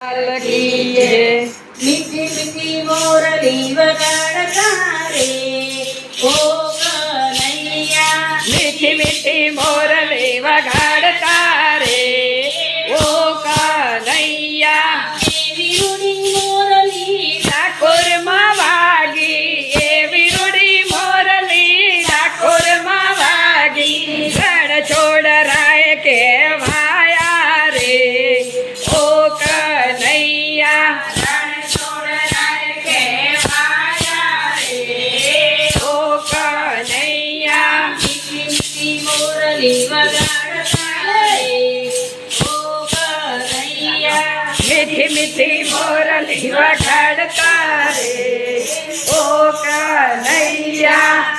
લખીએ मिठी मिठी मोरली वखड़कारे ओ कन्हैया।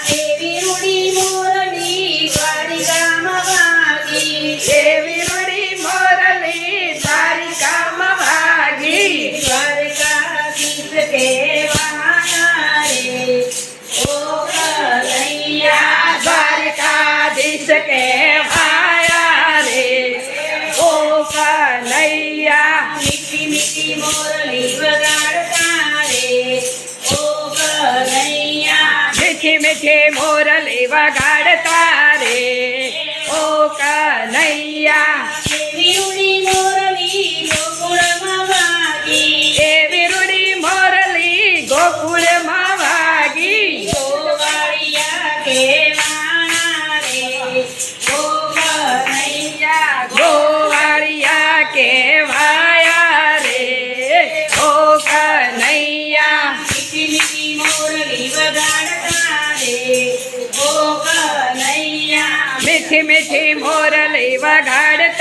देवी रुड़ी मोरली गाड़ी काम भागी। देवी रुड़ी मोरली सारी काम भागी। स्वर्ग के वहाँ। कन्हैया मिट्टी मिट्टी मोरली बगाड़ता रे ओ कन्हैया मीठे मीठे मोरली बगाड़ता रे ओ कन्हैया मुरली मोरली ધીમે થી મોર વગાડ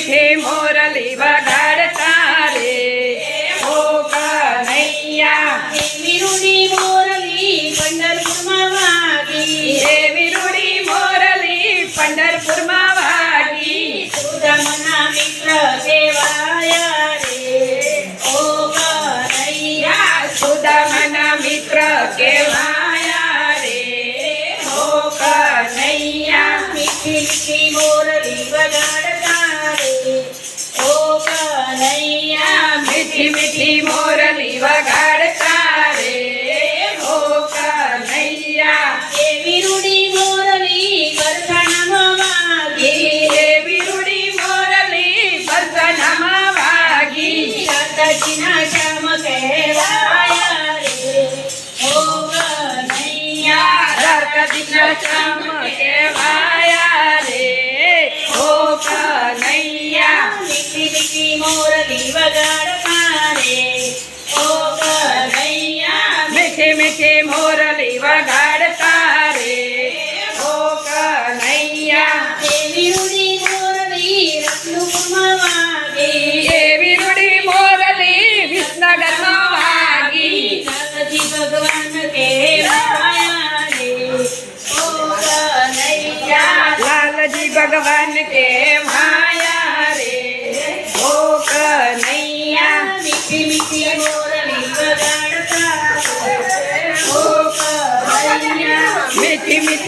थे मोरली बगाड़ता रे हो कन्हैया। विरुड़ी मोरली पंडरपुर में वागी। हे विरुड़ी मोरली पंडरपुर में वागी। सुदमना मित्र देवाया रे। हो कन्हैया। सुदमना मित्र केवाया रे। हो कन्हैया। मिठी मिठी मोरली बगाड़ મીઠી મીઠી મોરલી વગાડતા રે ઓ કનૈયા એવી રૂડી મોરલી વરસાણામાં વાગી એવી રૂડી મોરલી બરસનામાં વાગી રાધાજીના શ્યામ કહેવાયા રે ઓ કનૈયા દ્વારકાધીશના શ્યામ કહેવાયા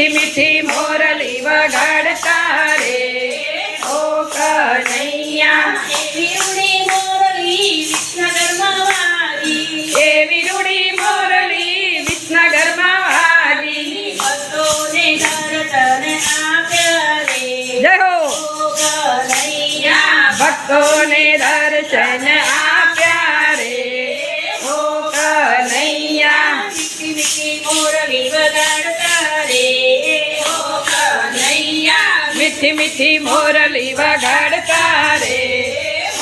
મીઠી મીઠી મોરલી વગાડતા રે. ઓ કનૈયા એવી રૂડી મોરલી વિસનગરમાં વાગી એવી રૂડી મોરલી વિસનગરમાં વાગી ભક્તોને દર્શન આપ્યા રે. જય હો. ઓ ભક્તોને દર્શન આપ્યા मीठी मीठी मोरली वगाड़ता रे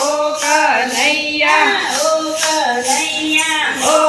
ओ कन्हैया। ओ कन्हैया। ओ